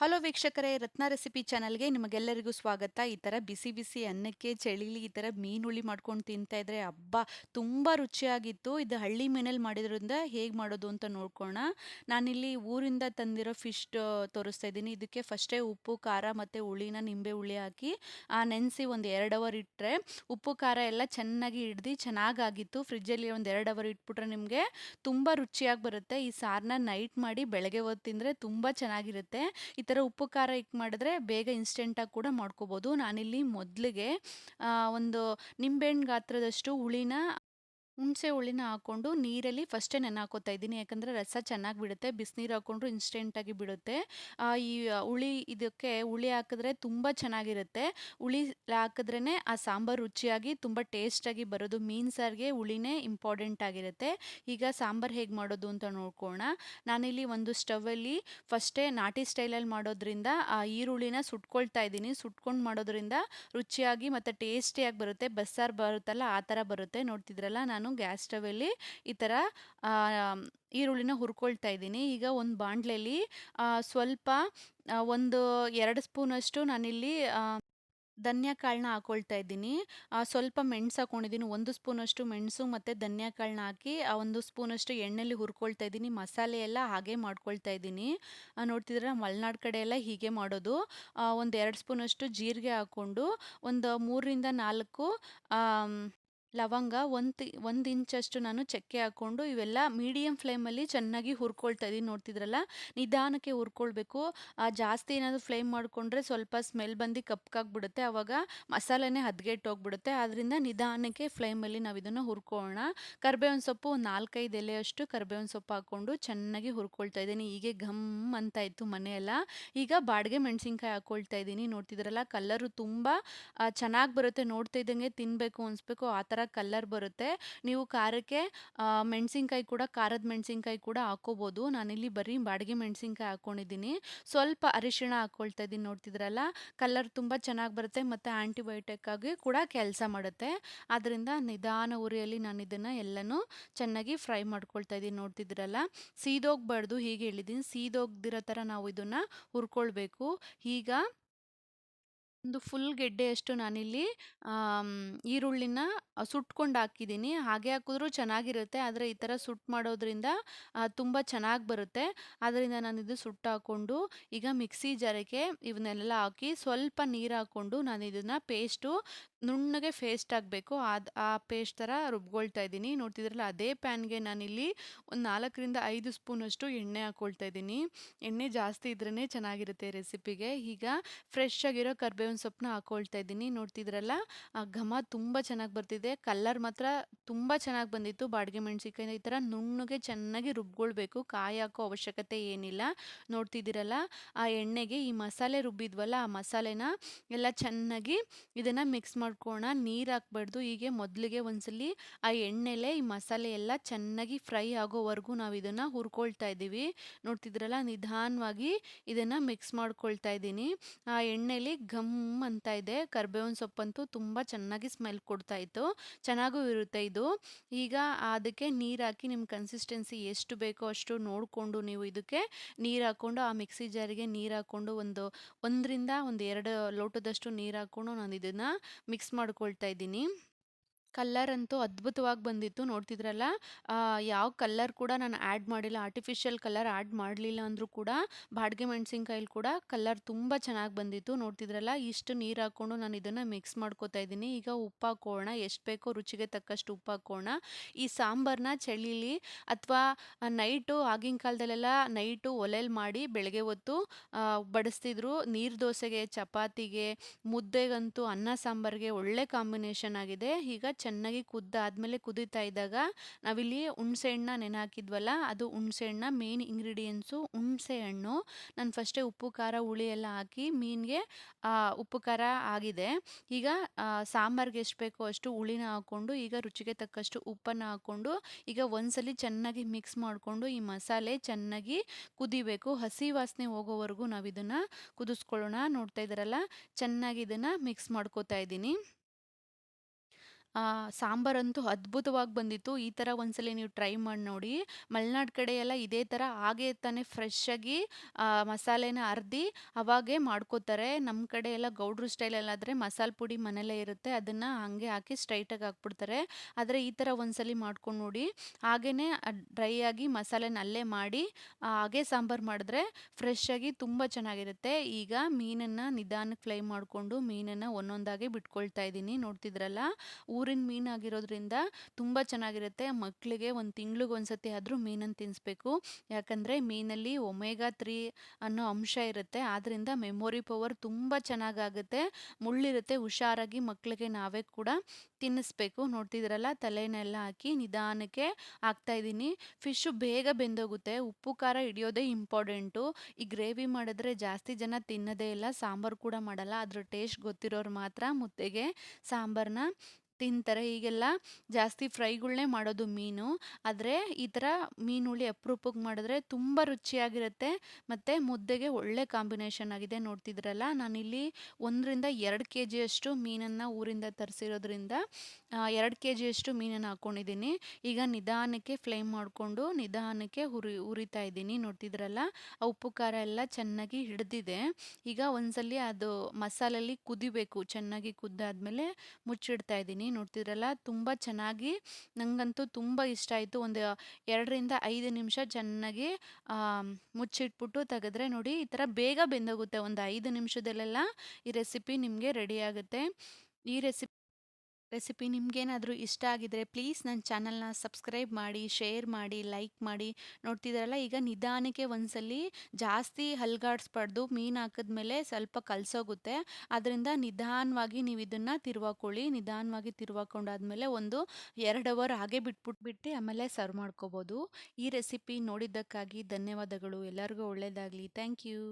Hello ವೀಕ್ಷಕರೇ, ರತ್ನ recipe ಚಾನಲ್ಗೆ ನಿಮಗೆಲ್ಲರಿಗೂ ಸ್ವಾಗತ. ಈ ಥರ ಬಿಸಿ ಬಿಸಿ ಅನ್ನಕ್ಕೆ, ಚಳಿಲಿ ಈ ಥರ ಮೀನುಳ್ಳಿ ಮಾಡ್ಕೊಂಡು ತಿಂತಾ ಇದ್ರೆ ಹಬ್ಬ ತುಂಬ ರುಚಿಯಾಗಿತ್ತು. ಇದು ಹಳ್ಳಿ ಮೀನಲ್ಲಿ ಮಾಡಿದ್ರಿಂದ ಹೇಗೆ ಮಾಡೋದು ಅಂತ ನೋಡ್ಕೋಣ ನಾನಿಲ್ಲಿ ಊರಿಂದ ತಂದಿರೋ ಫಿಶ್ ತೋರಿಸ್ತಾ ಇದ್ದೀನಿ. ಇದಕ್ಕೆ ಫಸ್ಟೇ ಉಪ್ಪು, ಖಾರ ಮತ್ತು ಹುಳಿನ ನಿಂಬೆ ಹುಳಿ ಹಾಕಿ ನೆನೆಸಿ ಒಂದು ಎರಡು ಅವರ್ ಇಟ್ಟರೆ ಉಪ್ಪು, ಖಾರ ಎಲ್ಲ ಚೆನ್ನಾಗಿ ಹಿಡ್ದು ಚೆನ್ನಾಗಾಗಿತ್ತು. ಫ್ರಿಜ್ಜಲ್ಲಿ ಒಂದು ಎರಡು ಅವರ್ ಇಟ್ಬಿಟ್ರೆ ನಿಮಗೆ ತುಂಬ ರುಚಿಯಾಗಿ ಬರುತ್ತೆ. ಈ ಸಾರನ್ನ ನೈಟ್ ಮಾಡಿ ಬೆಳಗ್ಗೆ ಹೊತ್ತು ತಿಂದರೆ ತುಂಬ ಚೆನ್ನಾಗಿರುತ್ತೆ. ಥರ ಉಪ್ಪು, ಖಾರ ಇಕ್ ಮಾಡಿದ್ರೆ ಬೇಗ ಇನ್ಸ್ಟೆಂಟಾಗಿ ಕೂಡ ಮಾಡ್ಕೋಬೋದು. ನಾನಿಲ್ಲಿ ಮೊದಲಿಗೆ ಒಂದು ನಿಂಬೆಹಣ್ಣು ಗಾತ್ರದಷ್ಟು ಹುಳಿನ ಹುಣಸೆ ಹುಳಿನ ಹಾಕ್ಕೊಂಡು ನೀರಲ್ಲಿ ಫಸ್ಟೇ ನೆನೆ ಹಾಕೋತಾ ಇದ್ದೀನಿ. ಯಾಕಂದರೆ ರಸ ಚೆನ್ನಾಗಿ ಬಿಡುತ್ತೆ, ಬಿಸಿನೀರು ಹಾಕ್ಕೊಂಡ್ರು ಇನ್ಸ್ಟೆಂಟಾಗಿ ಬಿಡುತ್ತೆ. ಈ ಹುಳಿ ಇದಕ್ಕೆ ಹುಳಿ ಹಾಕಿದ್ರೆ ತುಂಬ ಚೆನ್ನಾಗಿರುತ್ತೆ. ಹುಳಿ ಹಾಕಿದ್ರೇ ಆ ಸಾಂಬಾರು ರುಚಿಯಾಗಿ, ತುಂಬ ಟೇಸ್ಟಾಗಿ ಬರೋದು ಮೀನು ಸಾರಿಗೆ ಹುಳಿನೇ ಇಂಪಾರ್ಟೆಂಟ್ ಆಗಿರುತ್ತೆ. ಈಗ ಸಾಂಬಾರು ಹೇಗೆ ಮಾಡೋದು ಅಂತ ನೋಡ್ಕೋಣ ನಾನಿಲ್ಲಿ ಒಂದು ಸ್ಟವಲ್ಲಿ ಫಸ್ಟೇ ನಾಟಿ ಸ್ಟೈಲಲ್ಲಿ ಮಾಡೋದ್ರಿಂದ, ಆ, ಈರುಳ್ಳಿನ ಸುಟ್ಕೊಳ್ತಾ ಇದ್ದೀನಿ. ಸುಟ್ಕೊಂಡು ಮಾಡೋದ್ರಿಂದ ರುಚಿಯಾಗಿ ಮತ್ತು ಟೇಸ್ಟಿಯಾಗಿ ಬರುತ್ತೆ. ಬಸ್ಸಾರು ಬರುತ್ತಲ್ಲ, ಆ ಥರ ಬರುತ್ತೆ. ನೋಡ್ತಿದ್ರಲ್ಲ ನಾನು? ಗ್ಯಾಸ್ ಸ್ಟವಲ್ಲಿ ಈ ಥರ ಈರುಳ್ಳಿನ ಹುರ್ಕೊಳ್ತಾ ಇದ್ದೀನಿ. ಈಗ ಒಂದು ಬಾಣಲೆಯಲ್ಲಿ ಸ್ವಲ್ಪ ಒಂದು ಎರಡು ಸ್ಪೂನಷ್ಟು ನಾನಿಲ್ಲಿ ಧನ್ಯ ಕಾಳನ್ನ ಹಾಕೊಳ್ತಾ ಇದ್ದೀನಿ. ಸ್ವಲ್ಪ ಮೆಣಸು ಹಾಕೊಂಡಿದ್ದೀನಿ. ಒಂದು ಸ್ಪೂನಷ್ಟು ಮೆಣಸು ಮತ್ತು ಧನ್ಯ ಕಾಳನ್ನ ಹಾಕಿ ಒಂದು ಸ್ಪೂನಷ್ಟು ಎಣ್ಣೆಲಿ ಹುರ್ಕೊಳ್ತಾ ಇದ್ದೀನಿ. ಮಸಾಲೆ ಎಲ್ಲ ಹಾಗೆ ಮಾಡ್ಕೊಳ್ತಾ ಇದ್ದೀನಿ. ನೋಡ್ತಿದ್ರೆ ಮಲೆನಾಡು ಕಡೆ ಎಲ್ಲ ಹೀಗೆ ಮಾಡೋದು. ಒಂದು ಎರಡು ಸ್ಪೂನಷ್ಟು ಜೀರಿಗೆ ಹಾಕ್ಕೊಂಡು, ಒಂದು ಮೂರರಿಂದ ನಾಲ್ಕು ಲವಂಗ ಒಂದು ಒಂದು ಇಂಚಷ್ಟು ನಾನು ಚಕ್ಕೆ ಹಾಕ್ಕೊಂಡು ಇವೆಲ್ಲ ಮೀಡಿಯಮ್ ಫ್ಲೇಮಲ್ಲಿ ಚೆನ್ನಾಗಿ ಹುರ್ಕೊಳ್ತಾ ಇದ್ದೀನಿ ನೋಡ್ತಿದ್ರಲ್ಲ? ನಿಧಾನಕ್ಕೆ ಹುರ್ಕೊಳ್ಬೇಕು. ಜಾಸ್ತಿ ಏನಾದರೂ ಫ್ಲೇಮ್ ಮಾಡಿಕೊಂಡ್ರೆ ಸ್ವಲ್ಪ ಸ್ಮೆಲ್ ಬಂದು ಕಪ್ಕಾಗ್ಬಿಡುತ್ತೆ ಆವಾಗ ಮಸಾಲೆನೇ ಹದ್ಗೆಟ್ಟೋಗ್ಬಿಡುತ್ತೆ. ಆದ್ದರಿಂದ ನಿಧಾನಕ್ಕೆ ಫ್ಲೇಮಲ್ಲಿ ನಾವು ಇದನ್ನು ಹುರ್ಕೊಳ್ಳೋಣ ಕರ್ಬೇವಿನ ಸೊಪ್ಪು ಒಂದು ನಾಲ್ಕೈದು ಎಲೆಯಷ್ಟು ಕರ್ಬೇವಿನ ಸೊಪ್ಪು ಹಾಕ್ಕೊಂಡು ಚೆನ್ನಾಗಿ ಹುರ್ಕೊಳ್ತಾ ಇದ್ದೀನಿ ಹೀಗೆ ಘಮ್ ಅಂತ ಇತ್ತು ಮನೆಯೆಲ್ಲ. ಈಗ ಬಾಡಿಗೆ ಮೆಣಸಿನ್ಕಾಯಿ ಹಾಕ್ಕೊಳ್ತಾ ಇದ್ದೀನಿ ನೋಡ್ತಿದ್ರಲ್ಲ ಕಲ್ಲರು ತುಂಬ ಚೆನ್ನಾಗಿ ಬರುತ್ತೆ. ನೋಡ್ತಾ ಇದ್ದಂಗೆ ತಿನ್ನಬೇಕು ಅನಿಸ್ಬೇಕು, ಆ ಥರ ಕಲ್ಲರ್ ಬರುತ್ತೆ. ನೀವು ಖಾರಕ್ಕೆ ಮೆಣಸಿನ್ಕಾಯಿ ಕೂಡ, ಖಾರದ ಮೆಣಸಿನ್ಕಾಯಿ ಕೂಡ ಹಾಕೋಬೋದು. ನಾನಿಲ್ಲಿ ಬರೀ ಬಾಡಿಗೆ ಮೆಣಸಿನ್ಕಾಯಿ ಹಾಕ್ಕೊಂಡಿದ್ದೀನಿ ಸ್ವಲ್ಪ ಅರಿಶಿಣ ಹಾಕ್ಕೊಳ್ತಾ ಇದ್ದೀನಿ ನೋಡ್ತಿದ್ರಲ್ಲ? ಕಲ್ಲರ್ ತುಂಬ ಚೆನ್ನಾಗಿ ಬರುತ್ತೆ ಮತ್ತು ಆ್ಯಂಟಿಬಯೋಟಿಕ್ಕಾಗಿ ಕೂಡ ಕೆಲಸ ಮಾಡುತ್ತೆ. ಆದ್ದರಿಂದ ನಿಧಾನ ಉರಿಯಲ್ಲಿ ನಾನು ಇದನ್ನು ಎಲ್ಲನೂ ಚೆನ್ನಾಗಿ ಫ್ರೈ ಮಾಡ್ಕೊಳ್ತಾ ಇದ್ದೀನಿ ನೋಡ್ತಿದ್ರಲ್ಲ? ಸೀದೋಗ್ಬಾರ್ದು, ಹೀಗೆ ಹೇಳಿದ್ದೀನಿ. ಸೀದೋಗ್ದಿರೋ ಥರ ನಾವು ಇದನ್ನು ಹುರ್ಕೊಳ್ಬೇಕು. ಈಗ ಒಂದು ಫುಲ್ ಗೆಡ್ಡೆಯಷ್ಟು ನಾನಿಲ್ಲಿ ಈರುಳ್ಳಿನ ಸುಟ್ಕೊಂಡು ಹಾಕಿದ್ದೀನಿ. ಹಾಗೆ ಹಾಕಿದ್ರೂ ಚೆನ್ನಾಗಿರುತ್ತೆ. ಆದರೆ ಈ ಥರ ಸುಟ್ಟು ಮಾಡೋದ್ರಿಂದ ತುಂಬ ಚೆನ್ನಾಗಿ ಬರುತ್ತೆ. ಆದ್ದರಿಂದ ನಾನು ಇದು ಸುಟ್ಟು ಹಾಕ್ಕೊಂಡು ಈಗ ಮಿಕ್ಸಿ ಜಾರಿಗೆ ಇವನ್ನೆಲ್ಲ ಹಾಕಿ ಸ್ವಲ್ಪ ನೀರು ಹಾಕ್ಕೊಂಡು ನಾನು ಇದನ್ನು ಪೇಸ್ಟು ನುಣ್ಣಗೆ ಫೇಸ್ಟ್ ಆಗಬೇಕು ಅದು ಆ ಪೇಸ್ಟ್ ಥರ ರುಬ್ಕೊಳ್ತಾ ಇದ್ದೀನಿ. ನೋಡ್ತಿದ್ರಲ್ಲ, ಅದೇ ಪ್ಯಾನ್ಗೆ ನಾನಿಲ್ಲಿ ಒಂದು ನಾಲ್ಕರಿಂದ ಐದು ಸ್ಪೂನಷ್ಟು ಎಣ್ಣೆ ಹಾಕ್ಕೊಳ್ತಾ ಇದ್ದೀನಿ. ಎಣ್ಣೆ ಜಾಸ್ತಿ ಇದ್ರೇ ಚೆನ್ನಾಗಿರುತ್ತೆ ರೆಸಿಪಿಗೆ. ಈಗ ಫ್ರೆಶ್ ಆಗಿರೋ ಕರ್ಬೇವಿನ ಸೊಪ್ಪನ್ನ ಹಾಕ್ಕೊಳ್ತಾ ಇದ್ದೀನಿ. ನೋಡ್ತಿದ್ರಲ್ಲ, ಆ ಘಮ ತುಂಬ ಚೆನ್ನಾಗಿ ಬರ್ತಿದೆ. ಕಲ್ಲರ್ ಮಾತ್ರ ತುಂಬ ಚೆನ್ನಾಗಿ ಬಂದಿತ್ತು. ಬಾಡಿಗೆ ಮೆಣಸಿನ್ಕಾಯಿ ಈ ಥರ ನುಣ್ಣಗೆ ಚೆನ್ನಾಗಿ ರುಬ್ಕೊಳ್ಬೇಕು. ಕಾಯಿ ಹಾಕೋ ಅವಶ್ಯಕತೆ ಏನಿಲ್ಲ. ನೋಡ್ತಿದ್ದೀರಲ್ಲ, ಆ ಎಣ್ಣೆಗೆ ಈ ಮಸಾಲೆ ರುಬ್ಬಿದ್ವಲ್ಲ, ಆ ಮಸಾಲೆನ ಎಲ್ಲ ಚೆನ್ನಾಗಿ ಇದನ್ನು ಮಿಕ್ಸ್ ಮಾಡಿ ಮಾಡ್ಕೋಣ, ನೀರು ಹಾಕ್ಬಾರ್ದು. ಹೀಗೆ ಮೊದಲಿಗೆ ಒಂದ್ಸಲಿ ಆ ಎಣ್ಣೆಲೆ, ಈ ಮಸಾಲೆ ಎಲ್ಲ ಚೆನ್ನಾಗಿ ಫ್ರೈ ಆಗೋವರೆಗೂ ನಾವು ಇದನ್ನು ಹುರ್ಕೊಳ್ತಾ ಇದ್ದೀವಿ. ನೋಡ್ತಿದ್ರಲ್ಲ, ನಿಧಾನವಾಗಿ ಇದನ್ನು ಮಿಕ್ಸ್ ಮಾಡ್ಕೊಳ್ತಾ ಇದ್ದೀನಿ. ಆ ಎಣ್ಣೆಲಿ ಘಮ್ ಅಂತ ಇದೆ. ಕರ್ಬೇವಿನ ಸೊಪ್ಪಂತೂ ತುಂಬ ಚೆನ್ನಾಗಿ ಸ್ಮೆಲ್ ಕೊಡ್ತಾ ಇತ್ತು. ಚೆನ್ನಾಗೂ ಇರುತ್ತೆ ಇದು. ಈಗ ಅದಕ್ಕೆ ನೀರು ಹಾಕಿ ನಿಮ್ಮ ಕನ್ಸಿಸ್ಟೆನ್ಸಿ ಎಷ್ಟು ಬೇಕೋ ಅಷ್ಟು ನೋಡಿಕೊಂಡು ನೀವು ಇದಕ್ಕೆ ನೀರು ಹಾಕ್ಕೊಂಡು ಆ ಮಿಕ್ಸಿ ಜಾರಿಗೆ ನೀರು ಹಾಕ್ಕೊಂಡು ಒಂದು ಒಂದರಿಂದ ಒಂದು ಎರಡು ಲೋಟದಷ್ಟು ನೀರು ಹಾಕ್ಕೊಂಡು ನಾನು ಇದನ್ನು ಮಿಕ್ಸ್ ಮಾಡ್ಕೊಳ್ತಾ ಇದ್ದೀನಿ. ಕಲ್ಲರ್ ಅಂತೂ ಅದ್ಭುತವಾಗಿ ಬಂದಿತ್ತು, ನೋಡ್ತಿದ್ರಲ್ಲ? ಯಾವ ಕಲ್ಲರ್ ಕೂಡ ನಾನು ಆ್ಯಡ್ ಮಾಡಿಲ್ಲ. ಆರ್ಟಿಫಿಷಿಯಲ್ ಕಲರ್ ಆ್ಯಡ್ ಮಾಡಲಿಲ್ಲ ಅಂದರೂ ಕೂಡ, ಬಾಡಿಗೆ ಮೆಣಸಿನ್ಕಾಯಲ್ಲಿ ಕೂಡ ಕಲ್ಲರ್ ತುಂಬ ಚೆನ್ನಾಗಿ ಬಂದಿತ್ತು. ನೋಡ್ತಿದ್ರಲ್ಲ? ಇಷ್ಟು ನೀರು ಹಾಕ್ಕೊಂಡು ನಾನು ಇದನ್ನು ಮಿಕ್ಸ್ ಮಾಡ್ಕೋತಾ ಇದ್ದೀನಿ. ಈಗ ಉಪ್ಪು ಹಾಕೋಣ ಎಷ್ಟು ಬೇಕೋ ರುಚಿಗೆ ತಕ್ಕಷ್ಟು ಉಪ್ಪು ಹಾಕೋಣ ಈ ಸಾಂಬಾರನ್ನ ಚಳಿಲಿ ಅಥವಾ ನೈಟು, ಆಗಿನ ಕಾಲದಲ್ಲೆಲ್ಲ ನೈಟು ಒಲೆಯಲ್ಲಿ ಮಾಡಿ ಬೆಳಗ್ಗೆ ಹೊತ್ತು ಬಡಿಸ್ತಿದ್ರು. ನೀರು ದೋಸೆಗೆ, ಚಪಾತಿಗೆ, ಮುದ್ದೆಗಂತೂ ಅನ್ನ ಸಾಂಬಾರಿಗೆ ಒಳ್ಳೆ ಕಾಂಬಿನೇಷನ್ ಆಗಿದೆ. ಈಗ ಚೆನ್ನಾಗಿ ಕುದ್ದಾದ್ಮೇಲೆ ಕುದೀತಾ ಇದ್ದಾಗ ನಾವಿಲ್ಲಿ ಹುಣಸೆ ಹಣ್ಣ ನೆನೆ ಹಾಕಿದ್ವಲ್ಲ ಅದು ಹುಣಸೆ ಹಣ್ಣ ಮೇನ್ ಇಂಗ್ರೀಡಿಯೆಂಟ್ಸು ಹುಣಸೆ ಹಣ್ಣು. ನಾನು ಫಸ್ಟೇ ಉಪ್ಪು, ಖಾರ, ಹುಳಿ ಎಲ್ಲ ಹಾಕಿ ಮೀನಿಗೆ ಉಪ್ಪು, ಖಾರ ಆಗಿದೆ. ಈಗ ಸಾಂಬಾರ್ಗೆ ಎಷ್ಟು ಬೇಕೋ ಅಷ್ಟು ಹುಳಿನ ಹಾಕ್ಕೊಂಡು ಈಗ ರುಚಿಗೆ ತಕ್ಕಷ್ಟು ಉಪ್ಪನ್ನು ಹಾಕ್ಕೊಂಡು ಈಗ ಒಂದ್ಸಲಿ ಚೆನ್ನಾಗಿ ಮಿಕ್ಸ್ ಮಾಡಿಕೊಂಡು ಈ ಮಸಾಲೆ ಚೆನ್ನಾಗಿ ಕುದಿಬೇಕು. ಹಸಿ ವಾಸನೆ ಹೋಗೋವರೆಗೂ ನಾವು ಇದನ್ನು ಕುದಿಸ್ಕೊಳ್ಳೋಣ. ನೋಡ್ತಾ ಇದ್ದಾರಲ್ಲ, ಚೆನ್ನಾಗಿ ಇದನ್ನು ಮಿಕ್ಸ್ ಮಾಡ್ಕೋತಾ ಇದ್ದೀನಿ. ಸಾಂಬಾರಂತೂ ಅದ್ಭುತವಾಗಿ ಬಂದಿತ್ತು. ಈ ಥರ ಒಂದ್ಸಲಿ ನೀವು ಟ್ರೈ ಮಾಡಿ ನೋಡಿ. ಮಲೆನಾಡು ಕಡೆ ಎಲ್ಲ ಇದೇ ಥರ ಹಾಗೆ ತಾನೇ ಫ್ರೆಶ್ಶಾಗಿ ಮಸಾಲೆನ ಅರ್ದಿ ಅವಾಗೆ ಮಾಡ್ಕೋತಾರೆ. ನಮ್ಮ ಕಡೆ ಎಲ್ಲ ಗೌಡ್ರು ಸ್ಟೈಲಲ್ಲಾದರೆ ಮಸಾಲೆ ಪುಡಿ ಮನೇಲೇ ಇರುತ್ತೆ. ಅದನ್ನು ಹಾಗೆ ಹಾಕಿ ಸ್ಟ್ರೈಟಾಗಿ ಹಾಕ್ಬಿಡ್ತಾರೆ. ಆದರೆ ಈ ಥರ ಒಂದ್ಸಲಿ ಮಾಡ್ಕೊಂಡು ನೋಡಿ. ಹಾಗೇ ಡ್ರೈ ಆಗಿ ಮಸಾಲೆನ ಅಲ್ಲೇ ಮಾಡಿ ಹಾಗೆ ಸಾಂಬಾರು ಮಾಡಿದ್ರೆ ಫ್ರೆಶ್ಶಾಗಿ ತುಂಬ ಚೆನ್ನಾಗಿರುತ್ತೆ. ಈಗ ಮೀನನ್ನು ನಿಧಾನಕ್ಕೆ ಫ್ಲೈ ಮಾಡಿಕೊಂಡು ಮೀನನ್ನು ಒಂದೊಂದಾಗಿ ಬಿಟ್ಕೊಳ್ತಾ ಇದ್ದೀನಿ. ನೋಡ್ತಿದ್ರಲ್ಲ? ಊರಿನ ಮೀನಾಗಿರೋದ್ರಿಂದ ತುಂಬ ಚೆನ್ನಾಗಿರುತ್ತೆ. ಮಕ್ಕಳಿಗೆ ಒಂದು ತಿಂಗ್ಳಿಗೆ ಒಂದ್ಸತಿ ಆದರೂ ಮೀನನ್ನು ತಿನ್ನಿಸ್ಬೇಕು ಯಾಕಂದರೆ ಮೀನಲ್ಲಿ ಒಮೇಗಾ ತ್ರೀ ಅನ್ನೋ ಅಂಶ ಇರುತ್ತೆ. ಆದ್ದರಿಂದ ಮೆಮೊರಿ ಪವರ್ ತುಂಬ ಚೆನ್ನಾಗಾಗುತ್ತೆ. ಮುಳ್ಳಿರುತ್ತೆ, ಹುಷಾರಾಗಿ ಮಕ್ಕಳಿಗೆ ನಾವೇ ಕೂಡ ತಿನ್ನಿಸ್ಬೇಕು ನೋಡ್ತಿದ್ರಲ್ಲ, ತಲೆನೆಲ್ಲ ಹಾಕಿ ನಿಧಾನಕ್ಕೆ ಹಾಕ್ತಾಯಿದ್ದೀನಿ ಫಿಶ್ಶು ಬೇಗ ಬೆಂದೋಗುತ್ತೆ. ಉಪ್ಪು, ಖಾರ ಹಿಡಿಯೋದೇ ಇಂಪಾರ್ಟೆಂಟು. ಈ ಗ್ರೇವಿ ಮಾಡಿದ್ರೆ ಜಾಸ್ತಿ ಜನ ತಿನ್ನೋದೇ ಇಲ್ಲ. ಸಾಂಬಾರು ಕೂಡ ಮಾಡಲ್ಲ. ಅದ್ರ ಟೇಸ್ಟ್ ಗೊತ್ತಿರೋರು ಮಾತ್ರ ಮುದ್ದೆಗೆ ಸಾಂಬಾರನ್ನ ತಿಂತಾರೆ. ಈಗೆಲ್ಲ ಜಾಸ್ತಿ ಫ್ರೈಗಳನ್ನೇ ಮಾಡೋದು ಮೀನು. ಆದರೆ ಈ ಥರ ಮೀನುಹುಳಿ ಅಪ್ರೂಪಕ್ಕೆ ಮಾಡಿದ್ರೆ ತುಂಬ ರುಚಿಯಾಗಿರುತ್ತೆ. ಮತ್ತು ಮುದ್ದೆಗೆ ಒಳ್ಳೆ ಕಾಂಬಿನೇಷನ್ ಆಗಿದೆ ನೋಡ್ತಿದ್ರಲ್ಲ? ನಾನಿಲ್ಲಿ ಒಂದರಿಂದ ಎರಡು ಕೆ ಜಿಯಷ್ಟು ಮೀನನ್ನು ಊರಿಂದ ತರಿಸಿರೋದ್ರಿಂದ ಎರಡು ಕೆ ಜಿಯಷ್ಟು ಮೀನನ್ನು ಹಾಕ್ಕೊಂಡಿದ್ದೀನಿ ಈಗ ನಿಧಾನಕ್ಕೆ ಫ್ಲೇಮ್ ಮಾಡಿಕೊಂಡು ನಿಧಾನಕ್ಕೆ ಹುರಿ, ಹುರಿತಾ ಇದ್ದೀನಿ. ನೋಡ್ತಿದ್ರಲ್ಲ? ಆ ಉಪ್ಪು ಖಾರ ಎಲ್ಲ ಚೆನ್ನಾಗಿ ಹಿಡಿದಿದೆ. ಈಗ ಒಂದ್ಸಲಿ ಅದು ಮಸಾಲಲ್ಲಿ ಕುದಿಬೇಕು. ಚೆನ್ನಾಗಿ ಕುದ್ದಾದ್ಮೇಲೆ ಮುಚ್ಚಿಡ್ತಾ ಇದ್ದೀನಿ. ನೋಡ್ತಿದ್ರಲ್ಲ, ತುಂಬ ಚೆನ್ನಾಗಿ ನನಗಂತೂ ತುಂಬ ಇಷ್ಟ ಆಯಿತು. ಒಂದು ಎರಡರಿಂದ ಐದು ನಿಮಿಷ ಚೆನ್ನಾಗಿ ಮುಚ್ಚಿಟ್ಬಿಟ್ಟು ತೆಗೆದ್ರೆ ನೋಡಿ ಈ ಥರ ಬೇಗ ಬೆಂದೋಗುತ್ತೆ. ಒಂದು ಐದು ನಿಮಿಷದಲ್ಲೆಲ್ಲ ಈ ರೆಸಿಪಿ ನಿಮಗೆ ರೆಡಿ ಆಗುತ್ತೆ. ಈ ರೆಸಿಪಿ ರೆಸಿಪಿ ನಿಮಗೇನಾದರೂ ಇಷ್ಟ ಆಗಿದ್ರೆ ಪ್ಲೀಸ್ ನನ್ನ ಚಾನಲ್ನ ಸಬ್ಸ್ಕ್ರೈಬ್ ಮಾಡಿ, ಶೇರ್ ಮಾಡಿ, ಲೈಕ್ ಮಾಡಿ. ನೋಡ್ತಿದ್ದಾರಲ್ಲ, ಈಗ ನಿಧಾನಕ್ಕೆ ಒಂದ್ಸಲಿ ಜಾಸ್ತಿ ಹಲ್ಗಾಡಿಸ್ಬಾರ್ದು ಮೀನು ಹಾಕಿದ್ಮೇಲೆ ಸ್ವಲ್ಪ ಕಲಸೋಗುತ್ತೆ. ಅದರಿಂದ ನಿಧಾನವಾಗಿ ನೀವು ಇದನ್ನು ತಿರುವಾಕೊಳ್ಳಿ. ನಿಧಾನವಾಗಿ ತಿರುವಾಕೊಂಡಾದ್ಮೇಲೆ ಒಂದು ಎರಡು ಅವರ್ ಹಾಗೆ ಬಿಟ್ಬಿಟ್ಬಿಟ್ಟು ಆಮೇಲೆ ಸರ್ವ್ ಮಾಡ್ಕೋಬೋದು. ಈ ರೆಸಿಪಿ ನೋಡಿದ್ದಕ್ಕಾಗಿ ಧನ್ಯವಾದಗಳು. ಎಲ್ಲರಿಗೂ ಒಳ್ಳೆಯದಾಗಲಿ ಥ್ಯಾಂಕ್ ಯು.